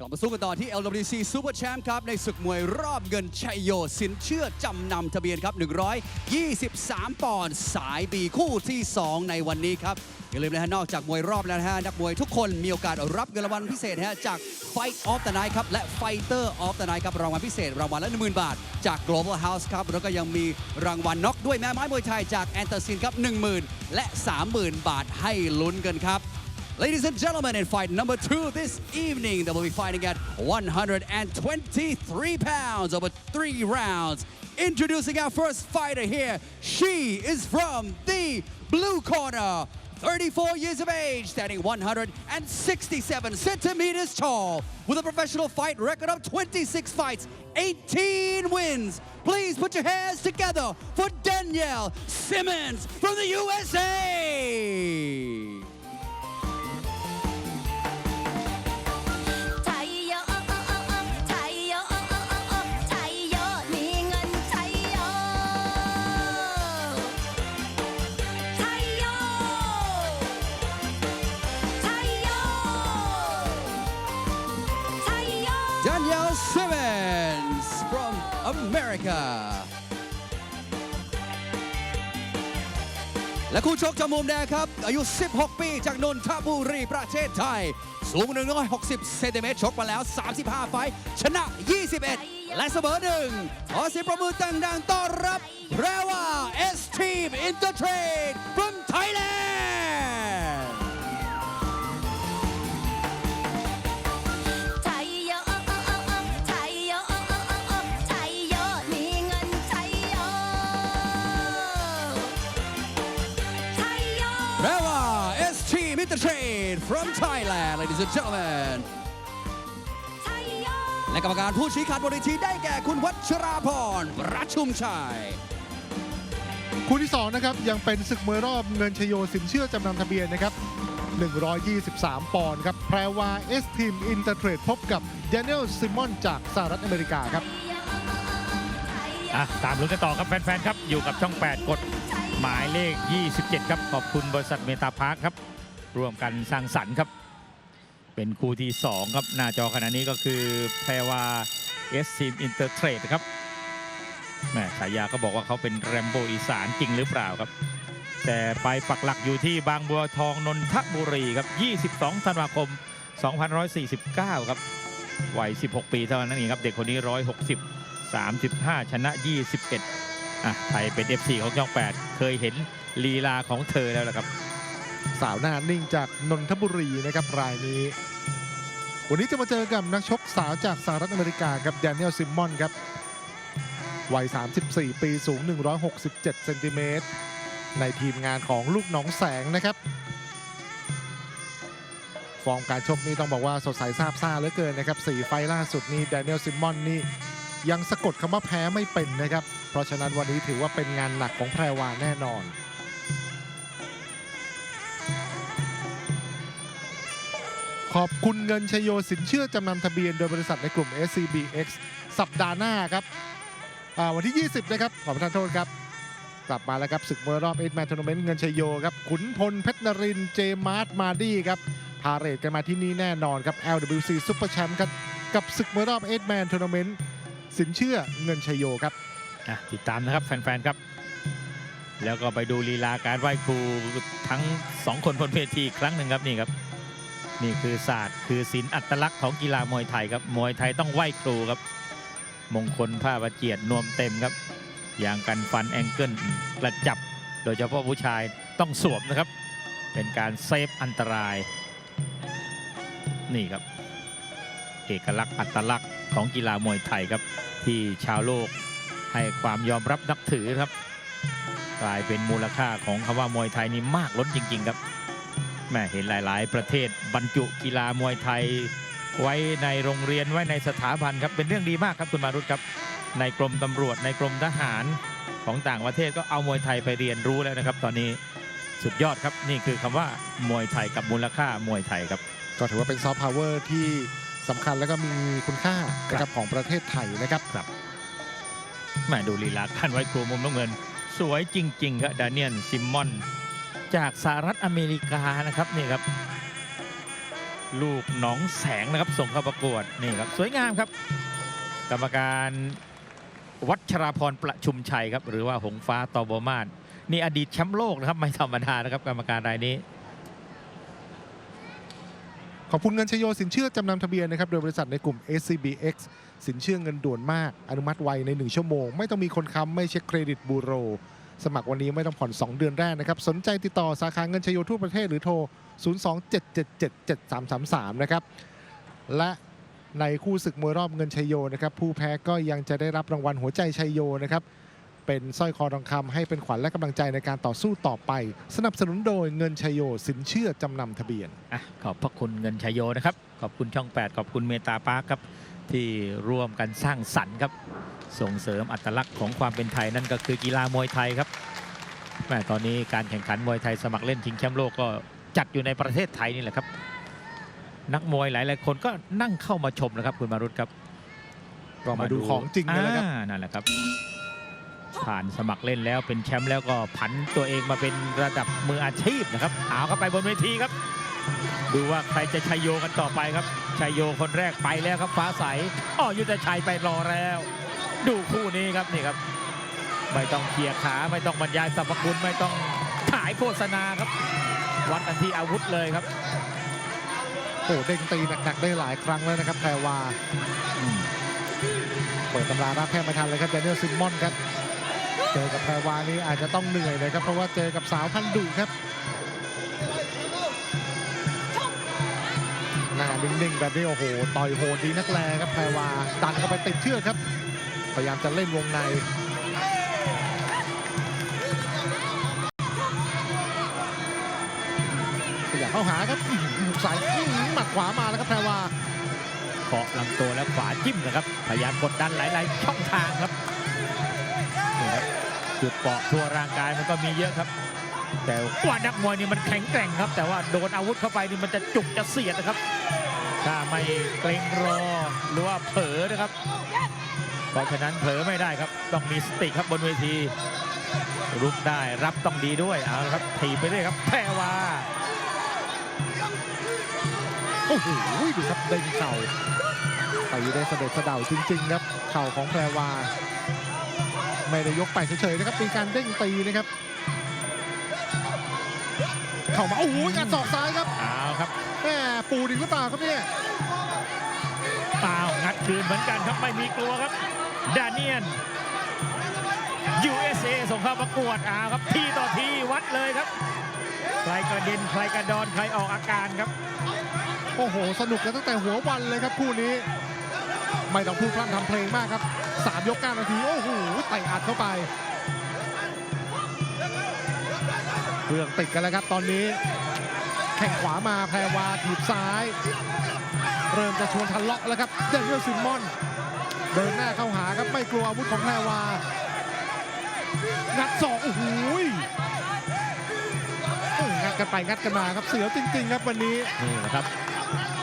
กลับมาสู้กันต่อที่ LWC Super Champ ครับ ในศึกมวยรอบเงินชัยโย สินเชื่อจำนำทะเบียนครับ 123 ปอนด์สายบีคู่ที่ 2 ในวันนี้ครับ อย่าลืมนะฮะนอกจากมวยรอบแล้วนะฮะนักมวยทุกคนมีโอกาสรับเงินรางวัลพิเศษนะฮะจาก Fight of the Night ครับ และ Fighter of the Night ครับ รางวัลพิเศษรางวัลละ10,000 บาท จาก Global House ครับแล้วก็ยังมีรางวัลน็อกด้วยแม่ไม้มวยไทยจากแอนเตอร์ซินครับ10,000 และ 30,000 บาทให้ลุ้นกันครับ Ladies and gentlemen, in fight number two this evening, they will be fighting at 123 pounds over three rounds. Introducing our first fighter here, she is from the blue corner. 34 years of age, standing 167 centimeters tall, with a professional fight record of 26 fights, 18 wins. Please put your hands together for Danielle Simmons from the USA. America และคู่ชกจากมุมแดงครับ อายุ 16 ปี จากนนทบุรีประเทศไทย สูง 160 เซนติเมตรชกมาแล้ว 35 ไฟ ชนะ 21 และเสมอหนึ่งขอเสียงประมือดังต้อนรับแรว่า S Team Intertrade from Thailand Intertrade from Thailand ladies and gentlemen ไทยโยและกรรมการผู้ชี้ขาดบนเวทีได้แก่คุณวัชราพรประชุมชัย คู่ที่ 2 นะครับ ยังเป็นศึกมวยรอบเงินชโยสินเชื่อจำนำทะเบียนนะครับ 123 ปอนด์ครับ แพรวาเอสทีมอินเตอร์เทรดพบกับเดน i ลซิมอนจากสหรัฐอเมริกาครับอะตามลุ้นกันต่อครับแฟนๆ ครับ อยู่กับช่อง 8 กด หมายเลข 27 ครับ ขอบคุณบริษัทเมตาพาร์คครับ ร่วมกันสร้างสรรค์ครับ เป็นคู่ที่ 2 ครับ หน้าจอขณะนี้ก็คือแพรวาเอสทีมอินเตอร์เทรดครับแม่ฉายาก็บอกว่าเขาเป็นแรมโบอีสานจริงหรือเปล่าครับ แต่ไปปักหลักอยู่ที่บางบัวทองนนทบุรีครับ 22 ธันวาคม 2549 ครับวัย 16 ปีเท่านั้นเองครับ เด็กคนนี้ 160 35 ชนะ 21อะไทยเป็น FC ของช่อง 8 เคยเห็นลีลาของเธอแล้วล่ะครับ สาวหน้านิ่งจากนนทบุรีนะครับรายนี้ วันนี้จะมาเจอกับนักชกสาวจากสหรัฐอเมริกาครับแดเนียลซิมมอนครับวัย 34 ปีสูง 167 เซนติเมตรในทีมงานของลูกหนองแสงนะครับ ฟอร์มการชกนี่ต้องบอกว่าสดใสซาบซ่าเหลือเกินนะครับสี่ไฟล่าสุดนี่แดเนียลซิมมอนนี่ยังสะกดคำว่าแพ้ไม่เป็นนะครับ เพราะฉะนั้นวันนี้ถือว่าเป็นงานหนักของแพรวาแน่นอน ขอบคุณเงินชโยสินเชื่อจำนำทะเบียนโดยบริษัทในกลุ่ม SCBX สัปดาห์หน้าครับวันที่ 20 นะครับ ขอประทานโทษครับ กลับมาแล้วครับศึกมวยรอบเอ m แมนทัวร์นาเมนต์เงินชโยครับ ขุนพลเพชรนรินเจมาร์ตมาดี้ครับพาเรดกันมาที่นี่แน่นอนครับ LWC Super Champ ครับกับศึกมวยรอบเอ m แมนทัวร์นาเมนต์สินเชื่อเงินชโยครับติดตามนะครับแฟนๆครับ แล้วก็ไปดูลีลาการไหว้ครูทั้งสองคนบนเวทีครั้งหนึ่งครับนี่ครับ นี่คือศาสตร์คือศิลป์อัตลักษณ์ของกีฬามวยไทยครับมวยไทยต้องไหว้ครูครับ มงคลผ้าประเจียดนวมเต็มครับ อย่างกันฟันแองเกิลกระจับ โดยเฉพาะผู้ชายต้องสวมนะครับ เป็นการเซฟอันตราย นี่ครับ เอกลักษณ์อัตลักษณ์ของกีฬามวยไทยครับ ที่ชาวโลกให้ความยอมรับนับถือครับ กลายเป็นมูลค่าของคำว่ามวยไทยนี่มากล้นจริง ๆ ครับ แม่เห็นหลาย ๆ ประเทศบรรจุกีฬามวยไทย ไว้ในโรงเรียนไว้ในสถาบันครับเป็นเรื่องดีมากครับคุณมารุตครับ ในกรมตำรวจในกรมทหารของต่างประเทศก็เอามวยไทยไปเรียนรู้แล้วนะครับ ตอนนี้สุดยอดครับนี่คือคำว่ามวยไทยกับมูลค่ามวยไทยครับ ก็ถือว่าเป็นซอฟต์พาวเวอร์ที่สำคัญแล้วก็มีคุณค่านะครับของประเทศไทยนะครับแม่ดูลีลาการไหว้ครูมุมน้ำเงิน สวยจริงๆครับดานิเอลซิมมอน จากสหรัฐอเมริกานะครับนี่ครับ ลูกหนองแสงนะครับส่งเข้าประกวดนี่ครับสวยงามครับ กรรมการวัชราพรประชุมชัยครับ หรือว่าหงฟ้าตอโบมานนี่อดีตแชมป์โลกนะครับไม่ธรรมดานะครับกรรมการรายนี้ ขอบคุณเงินชโยสินเชื่อจำนำทะเบียนนะครับโดยบริษัทในกลุ่ม SCBX สินเชื่อเงินด่วนมากอนุมัติไวใน 1 ชั่วโมง ไม่ต้องมีคนค้ำไม่เช็คเครดิตบูโร สมัครวันนี้ไม่ต้องผ่อน 2 เดือนแรกนะครับ สนใจติดต่อสาขาเงินชโยทั่วประเทศหรือโทร 027777333 นะครับ และในคู่ศึกมวยรอบเงินชัยโยนะครับ ผู้แพ้ก็ยังจะได้รับรางวัลหัวใจชัยโยนะครับ เป็นสร้อยคอทองคำให้เป็นขวัญและกำลังใจในการต่อสู้ต่อไป สนับสนุนโดยเงินชัยโยสินเชื่อจำนำทะเบียน อะขอบพระคุณเงินชัยโยนะครับ ขอบคุณช่อง 8 ขอบคุณเมตาปาร์คครับ ที่ร่วมกันสร้างสรรค์ครับ ส่งเสริมอัตลักษณ์ของความเป็นไทยนั่นก็คือกีฬามวยไทยครับแม่ตอนนี้การแข่งขันมวยไทยสมัครเล่นชิงแชมป์โลกก็จัดอยู่ในประเทศไทยนี่แหละครับ นักมวยหลายๆคนก็นั่งเข้ามาชมนะครับคุณมารุตครับก็มาดูของจริงเลยนะครับอ่านั่นแหละครับ ผ่านสมัครเล่นแล้วเป็นแชมป์แล้วก็ผันตัวเองมาเป็นระดับมืออาชีพนะครับเอาเข้าไปบนเวทีครับ ดูว่าใครจะชัยโยกันต่อไปครับ ชัยโยคนแรกไปแล้วครับฟ้าใสอ้อยุทธชัยไปรอแล้ว ดูคู่นี้ครับนี่ครับ ไม่ต้องเคลียร์ขาไม่ต้องบรรยายสรรพคุณไม่ต้องขายโฆษณาครับ วัดกันที่อาวุธเลยครับโอ้เด้งตีหนักๆได้หลายครั้งแล้วนะครับแพรวาอืมเปิดตำรารับแพ้ไม่ทันเลยครับแดเนียลซิมมอนครับ เจอกับแพรวานี้อาจจะต้องเหนื่อยเลยครับเพราะว่าเจอกับสาวพันดุครับ หน้านิ่งๆแบบนี้โอ้โหต่อยโหดดีนักแลครับแพรวาดันเข้าไปติดเชือกครับ พยายามจะเล่นวงในขยับเข้าหาครับอื้อหือหุกซ้ายหมัดขวามาแล้วครับแพรวาเกาะลำตัวแล้วขวาจิ้มนะครับ พยายามกดดันหลาย ๆ ช่องทางครับนี่ครับจุดเปาะทั่วร่างกายมันก็มีเยอะครับ แต่ว่านักมวยนี่มันแข็งแกร่งครับ แต่ว่าโดนอาวุธเข้าไปนี่มันจะจุกจะเสียดนะครับ ถ้าไม่เกรงรอหรือว่าเผลอนะครับ เพราะฉะนั้นเผลอไม่ได้ครับ ต้องมีสติครับบนเวทีรุกได้รับต้องดีด้วยเอาละครับถีบไปเรื่อยครับแพรวาโอ้โหดูครับเด้งเข่าไปได้เสด็จเสะดาจริง ๆ ครับ เข่าของแพรวา ไม่ได้ยกไปเฉยๆนะครับเป็นการเด้งตีนะครับ เข่ามาโอ้โหการศอกซ้ายครับเอาครับแหมปูดิงหรือเปล่าครับเนี่ยอ้าวงัดคืนเหมือนกันครับไม่มีกลัวครับดาเนียน USA ส่งเข้าประกวดอ้าวครับทีต่อทีวัดเลยครับ ใครกระเด็นใครกระดอนใครออกอาการครับ โอ้โห สนุกกันตั้งแต่หัววันเลยครับคู่นี้ ไม่ต้องพูดพร่ำทำเพลงมากครับสามยกเก้านาที โอ้โหไต่อัดเข้าไป เครื่องติดกันแล้วครับตอนนี้ แข่งขวามาแพรวาถีบซ้าย เริ่มจะชวนทะเลาะแล้วครับเดนเนลซิมมอน เดินหน้าเข้าหาครับไม่กลัวอาวุธของแพรวางัดศอกโอ้โหงัดกันไปงัดกันมาครับเสือจริง ๆ ครับวันนี้นี่แหละครับ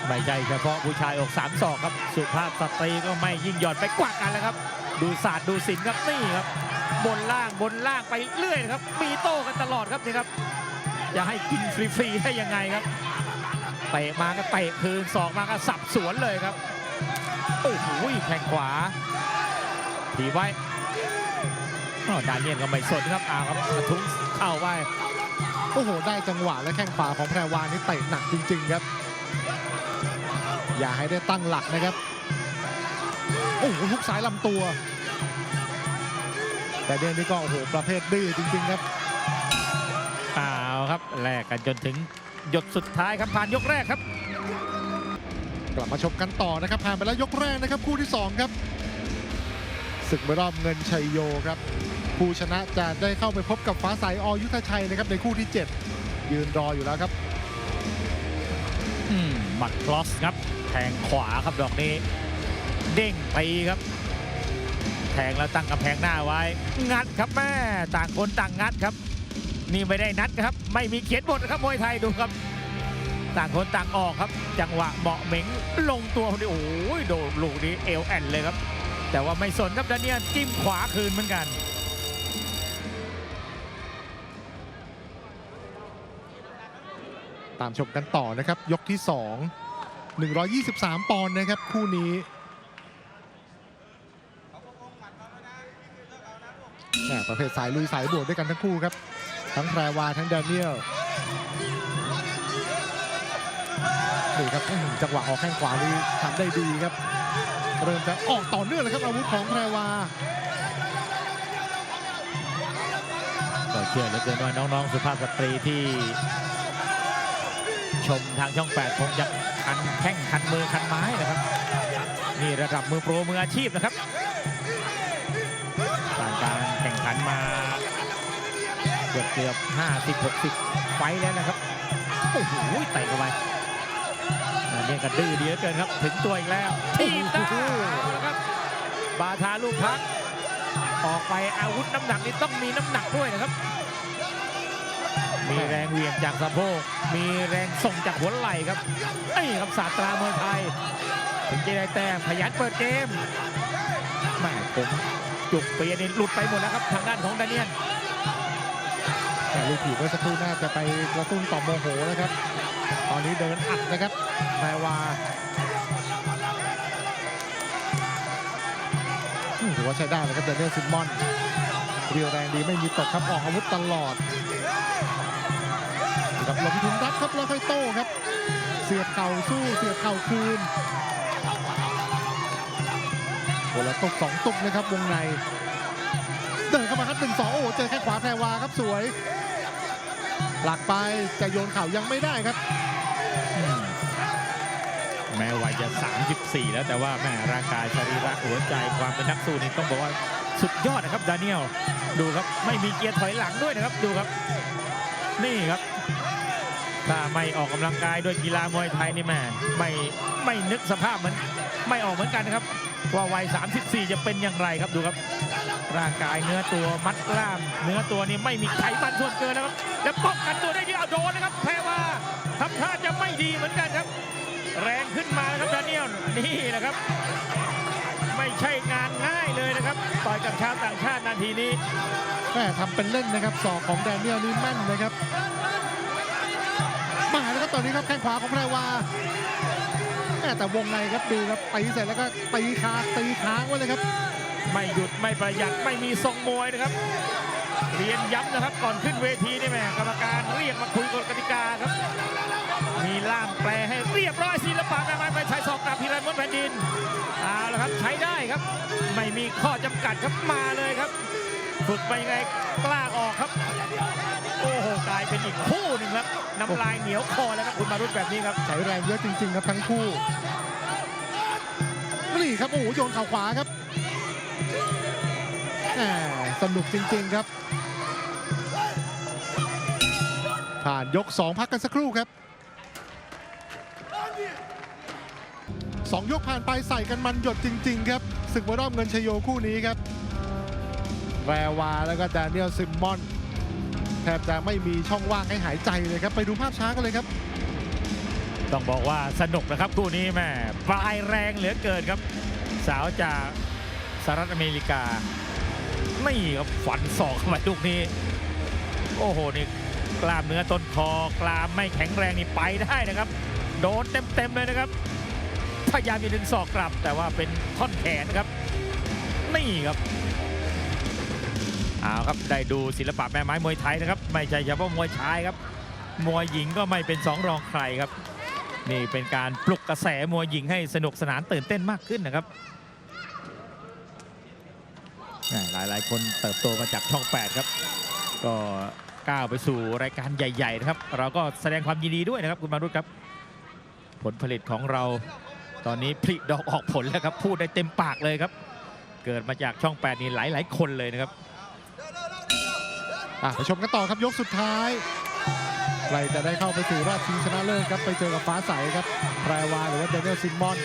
ไม่ใช่เฉพาะผู้ชายออกสามศอกครับ สุภาพสตรีก็ไม่ยิ่งหย่อนไปกว่ากันแล้วครับ ดูศาสตร์ดูศิลป์ครับนี่ครับ บนล่างบนล่างไปเรื่อยครับ มีโต้กันตลอดครับนี่ครับ จะให้กินฟรีๆได้ยังไงครับเตะมาก็เตะคืนศอกมาก็สับสวนเลยครับโอ้โหแข้งขวาถีบไว้อ้ดานเนียนก็ไม่สนครับอ้าวครับกระทุ้งเข้าไปโอ้โห ได้จังหวะและแข้งขวาของแพรวานี่เตะหนักจริง ๆ ครับ อย่าให้ได้ตั้งหลักนะครับ โอ้โหทุกสายลำตัว แต่เดนนี่ก็โอ้โหประเภทดื้อจริง ๆ ครับอ้าวครับแลกกันจนถึงหยดสุดท้ายครับผ่านยกแรกครับ กลับมาชมกันต่อนะครับผ่านไปแล้วยกแรกนะครับคู่ที่ 2 ครับศึกมวยรอบเงินชัยโยครับ ผู้ชนะจะได้เข้าไปพบกับฟ้าใสอยุทธชัยนะครับในคู่ที่ 7 ยืนรออยู่แล้วครับอืมหมัดคลอสครับ แทงขวาครับดอกนี้ เด้งตีครับ แทงแล้วตั้งกำแพงหน้าไว้ งัดครับแม่ต่างคนต่างงัดครับ นี่ไม่ได้นัดครับ ไม่มีเขียนบทนะครับมวยไทยดูครับ ต่างคนต่างออกครับ จังหวะเหมาะเหม็งลงตัวคนนี้โอ้ยโดนลูกนี้เอวแอนเลยครับ แต่ว่าไม่สนครับดานเนียลจิ้มขวาคืนเหมือนกันตามชมกันต่อนะครับ ยกที่123 ปอนด์นะครับ คู่นี้ แม่ประเภทสายลุยสายบวกด้วยกันทั้งคู่ครับ ทั้งแพรวาทั้งแดเนียลนี่ครับจังหวะออกแข้งขวานี่ทำได้ดีครับ เริ่มจะออกต่อเนื่องเลยครับอาวุธของแพรวาก็เชื่อเหลือเกินว่าน้องๆ สุภาพสตรีที่ ชมทางช่อง 8 คงจะคันแข้งคันมือคันไม้นะครับ นี่ระดับมือโปรมืออาชีพนะครับ ข่งขันมาเกือบเกือบ50 60ไฟต์แล้วนะครับ โอ้โหเตะเข้าไปอันนี้ก็ดื้อดีเหลือเกินครับ ถึงตัวอีกแล้วทีบได้นะครับ บาทาลูกพัก ออกไปอาวุธน้ำหนักนี่ต้องมีน้ำหนักด้วยนะครับ มีแรงเหวี่ยงจากสะโพก มีแรงส่งจากหัวไหล่ครับนี่ครับศาสตรามวยไทย ถึงจะได้แต้มขยันเปิดเกมแม่ผม จุกเปียนี่หลุดไปหมดแล้วครับทางด้านของดาเนียนแต่ลูกถีบเมื่อสักครู่น่าจะไปกระตุ้นต่อโมโหนะครับ ตอนนี้เดินอัดนะครับแพรวาถือว่าใช้ได้นะครับเดนเนลซิมมอนเรียวแรงดีไม่มีตกครับออกอาวุธตลอดกับหลงทุนรับครับแล้วค่อยโต้ครับ เสียบเข่าสู้เสียบเข่าคืน โอ้แล้วตกสองตุกนะครับ วงใน เดินเข้ามาครับหนึ่งสองโอ้เจอแค่ขวาแพรวาครับสวย หลักไปจะโยนเข่ายังไม่ได้ครับแม้วัยจะ 34 แล้วแต่ว่าแม่ร่างกายสรีระหัวใจความเป็นนักสู้นี่ต้องบอกว่าสุดยอดนะครับ ดานิเอลดูครับไม่มีเกียร์ถอยหลังด้วยนะครับดูครับ นี่ครับ ถ้าไม่ออกกำลังกายด้วยกีฬามวยไทยนี่แม่ไม่ไม่นึกสภาพเหมือนไม่ออกเหมือนกันนะครับ ว่าวัย 34 จะเป็นอย่างไรครับดูครับ ร่างกายเนื้อตัวมัดกล้าม เนื้อตัวนี่ไม่มีไขมันส่วนเกินนะครับ แล้วป้องกันตัวได้ดีเอาโดนนะครับแพ้ว่าทำท่าจะไม่ดีเหมือนกันครับ แรงขึ้นมาแล้วครับดานิเอลนี่นะครับ ไม่ใช่งานง่ายเลยนะครับต่อยกับชาวต่างชาตินาทีนี้แม่ทำเป็นเล่นนะครับศอกของแดเนียลนี่แม่นนะครับมาแล้วครับตอนนี้ครับแข้งขวาของแพรวา แต่วงในครับดูครับตีเสร็จแล้วก็ตีคาตีค้างไว้เลยครับ ไม่หยุดไม่ประหยัดไม่มีทรงมวยนะครับ เรียนย้ำนะครับก่อนขึ้นเวทีนี่แม่กรรมการเรียกมาคุยกฎกติกาครับ มีล่ามแปลให้เรียบร้อยศิลปะแม่ไม้ไปใช้ศอกกลับพิรันมดแผ่นดินเอาละครับใช้ได้ครับ ไม่มีข้อจำกัดครับมาเลยครับ ฝึกไปไงกล้าออกครับ โอ้โหกลายเป็นอีกคู่หนึ่งครับน้ำลายเหนียวคอแล้วครับคุณมารุตแบบนี้ครับใช้แรงเยอะจริง ๆ ครับทั้งคู่นี่ครับโอ้โหโยนเข่าขวาครับแหมสนุกจริง ๆ ครับ ผ่านยก 2 พักกันสักครู่ครับสองยกผ่านไปใส่กันมันหยดจริง ๆ ครับศึกมวยรอบเงินชยโยคู่นี้ครับแวร์วาแล้วก็แดเนียลซิมมอน แทบจะไม่มีช่องว่างให้หายใจเลยครับ ไปดูภาพช้ากันเลยครับ ต้องบอกว่าสนุกนะครับคู่นี้แม่ปลายแรงเหลือเกินครับ สาวจากสหรัฐอเมริกา ไม่ครับฝันศอกเข้ามาลูกนี้ โอ้โหนี่กล้ามเนื้อต้นคอกล้ามไม่แข็งแรงนี่ไปได้นะครับ โดนเต็มๆเลยนะครับพยายามจะดึงศอกกลับ แต่ว่าเป็นท่อนแขนครับ นี่ครับ เอาครับได้ดูศิลปะแม่ไม้มวยไทยนะครับ ไม่ใช่เฉพาะมวยชายครับ มวยหญิงก็ไม่เป็นสองรองใครครับ นี่เป็นการปลุกกระแสมวยหญิงให้สนุกสนานตื่นเต้นมากขึ้นนะครับหลายหลายคนเติบโตมาจากช่อง 8 ครับ ก็ก้าวไปสู่รายการใหญ่ ๆ นะครับ เราก็แสดงความยินดีด้วยนะครับคุณมารุตครับ ผลผลิตของเราตอนนี้ผลิดอกออกผลแล้วครับ พูดได้เต็มปากเลยครับ เกิดมาจากช่อง 8 นี่หลาย ๆ คนเลยนะครับ อะไปชมกันต่อครับยกสุดท้ายใครจะได้เข้าไปสู่รอบชิงชนะเลิศครับไปเจอกับฟ้าใสครับแพรวาหรือว่าเดนเนลซิมมอน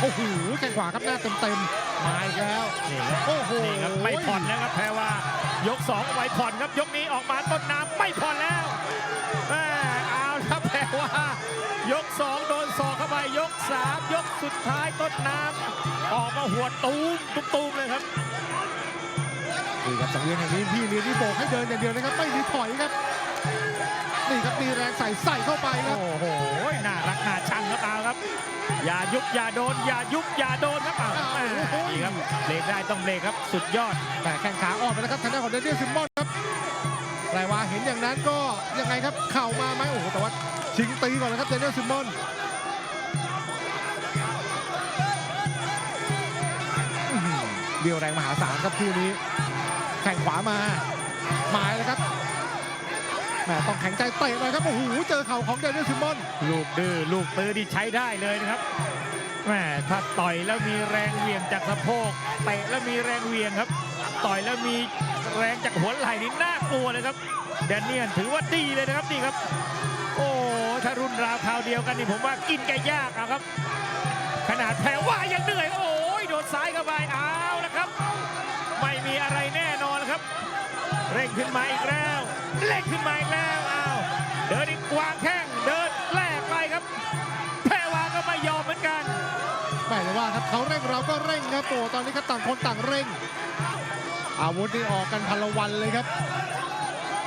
โอ้โหแข้งขวาครับหน้าเต็มๆมาอีกแล้วนี่ครับโอ้โหนี่ครับไม่ผ่อนแล้วครับแพรว่ายก2ไว้ผ่อนครับยกนี้ออกมาต้นน้ำไม่ผ่อนแล้วแม่เอาครับแพรว่ายก2โดนศอกเข้าไปยก3ยกสุดท้ายต้นน้ำออกมาหัวตูมตุ้มตูมเลยครับ นี่ครับสังเวียนแห่งนี้พี่เลี้ยงนี่โบกให้เดินอย่างเดียวนะครับไม่มีถอยครับนี่ครับมีแรงใส่ใส่เข้าไปครับโอ้โหน่ารักน่าชังครับเอาครับ อย่ายุบอย่าโดน อย่ายุบอย่าโดนครับอ้าวแม่นี่ครับเบรกได้ต้องเบรกครับสุดยอดแต่แข้งขาอ่อนไปแล้วครับทางด้านของเดนเนียลซิมมอนครับแปลว่าเห็นอย่างนั้นก็ยังไงครับเข่ามาไหมโอ้โหแต่ว่าชิงตีก่อนนะครับเดนเนียลซิมมอนอื้อหือเดียวแรงมหาศาลครับคู่นี้แข่งขวามาหมายเลยครับแหมต้องแข็งใจเตะเลยครับโอ้โหเจอเข่าของเดนเนียลซิมมอนลูกดื้อลูกตื้อที่ใช้ได้เลยนะครับแม่ถ้าต่อยแล้วมีแรงเหวี่ยงจากสะโพกเตะแล้วมีแรงเหวี่ยงครับ ต่อยแล้วมีแรงจากหัวไหล่นี่น่ากลัวเลยครับแดนเนียนถือว่าดีเลยนะครับนี่ครับ โอ้ถ้ารุ่นราวคราวเดียวกันนี่ผมว่ากินแกยากอะครับ ขนาดแพ้ว่ายังเหนื่อยโอ้ยโดนซ้ายเข้าไปเอาละครับ ไม่มีอะไรแน่ ครับเร่งขึ้นมาอีกแล้วเร่งขึ้นมาอีกแล้วอ้าวเดินอีกวางแข้งเดินแลกไปครับแพรวาก็ไม่ยอมเหมือนกันแม่เลยว่าครับเขาเร่งเราก็เร่งครับโอ้ตอนนี้ครับต่างคนต่างเร่ง อาวุธนี่ออกกันพลวันเลยครับ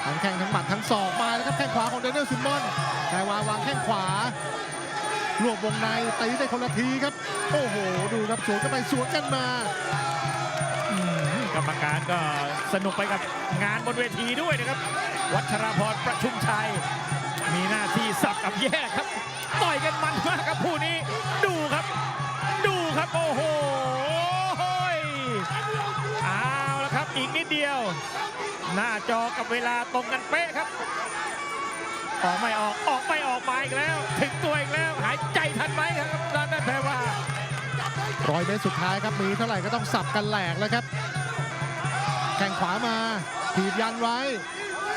ทั้งแข้งทั้งหมัดทั้งศอกมาแล้วครับแข้งขวาของเดนเนลซิมมอนแต่วาวางแข้งขวารวบวงในตีได้คนละทีครับ โอ้โห ดูครับสวนกันไปสวนกันมา กรรมการก็สนุกไปกับงานบนเวทีด้วยนะครับ วัชรพรประชุมชัย มีหน้าที่สับกับแยกครับ ต่อยกันมันมากครับคู่นี้ ดูครับ ดูครับโอ้โหเอาละครับอีกนิดเดียว หน้าจอกับเวลาตรงกันเป๊ะครับ ออกไม่ออกออกไม่ออกมาอีกแล้ว ถึงตัวอีกแล้ว หายใจทันไหมครับด้านนั้นแปลว่าร้อยเมตรสุดท้ายครับมีเท่าไหร่ก็ต้องสับกันแหลกแล้วครับ ข้งขวามาถีบยันไว้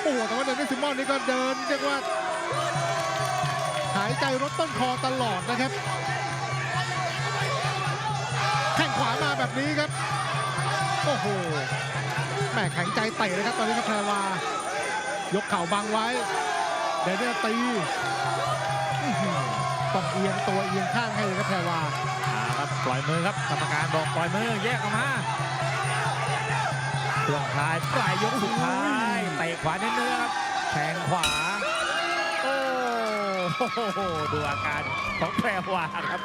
โอ้โหแต่ว่าเดนเนลซิมอนนี่ก็เดินเรียกว่า หายใจรถต้นคอตลอดนะครับ แข้งขวามาแบบนี้ครับ โอ้โหแม่แข็งใจเตะเลยครับตอนนี้ครับแพรวายกเข่าบังไว้เดนเนียตีต้องเอียงตัวเอียงข้างให้เลยครับแพรวาเอาครับปล่อยมือครับกรรมการบอกปล่อยมือแยกออกมา ช่วงท้ายปลายยกสุดท้ายเตะขวาเนื้อๆครับแทงขวา โอ้โหดูอาการของแพรวาครับ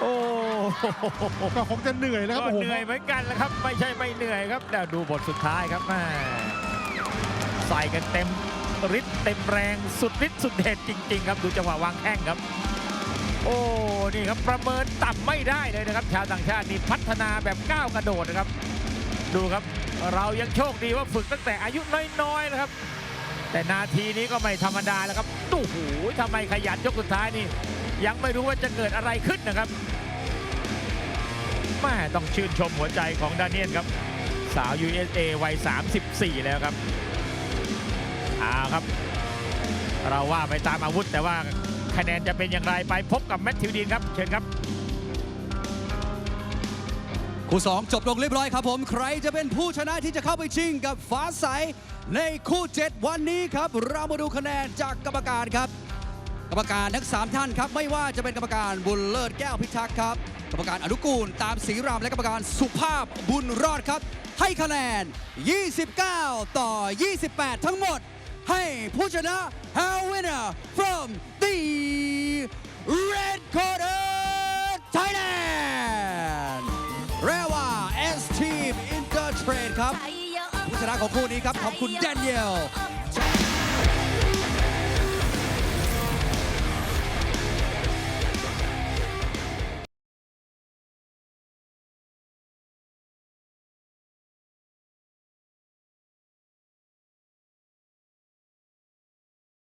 โอ้โหก็คงจะเหนื่อยแล้วครับก็โอ้โหเหนื่อยเหมือนกันแล้วครับ ไม่ใช่ไม่เหนื่อยครับเดี๋ยวดูบทสุดท้ายครับแม่ใส่กันเต็มฤทธิ์เต็มแรงสุดฤทธิ์สุดเดชจริง ๆ ครับ ดูจังหวะวางแข้งครับ โอ้นี่ครับประเมินต่ำไม่ได้เลยนะครับ ชาวต่างชาตินี่พัฒนาแบบก้าวกระโดดนะครับ ดูครับ เรายังโชคดีว่าฝึกตั้งแต่อายุน้อยๆนะครับ แต่นาทีนี้ก็ไม่ธรรมดาแล้วครับโอ้โหทำไมขยันยกสุดท้ายนี่ ยังไม่รู้ว่าจะเกิดอะไรขึ้นนะครับแม่ต้องชื่นชมหัวใจของดาเนียนครับ สาว USA วัย 34 แล้วครับเอาครับ เราว่าไปตามอาวุธแต่ว่าคะแนนจะเป็นอย่างไรไปพบกับแมทธิวดีนครับ เชิญครับ คู่2จบลงเรียบร้อยครับผม ใครจะเป็นผู้ชนะที่จะเข้าไปชิงกับฟ้าใส ในคู่ 7 วันนี้ครับ เรามาดูคะแนนจากกรรมการครับ กรรมการทั้ง 3 ท่านครับ ไม่ว่าจะเป็นกรรมการบุญเลิศแก้วพิทักษ์ครับ กรรมการอนุกูลตามศรีรามและกรรมการสุภาพบุญรอดครับ ให้คะแนน 29 ต่อ 28 ทั้งหมด ให้ผู้ชนะ our winner from the red corner Thailand ผู้ชนะของคู่นี้ครับ ขอบคุณแดเนียล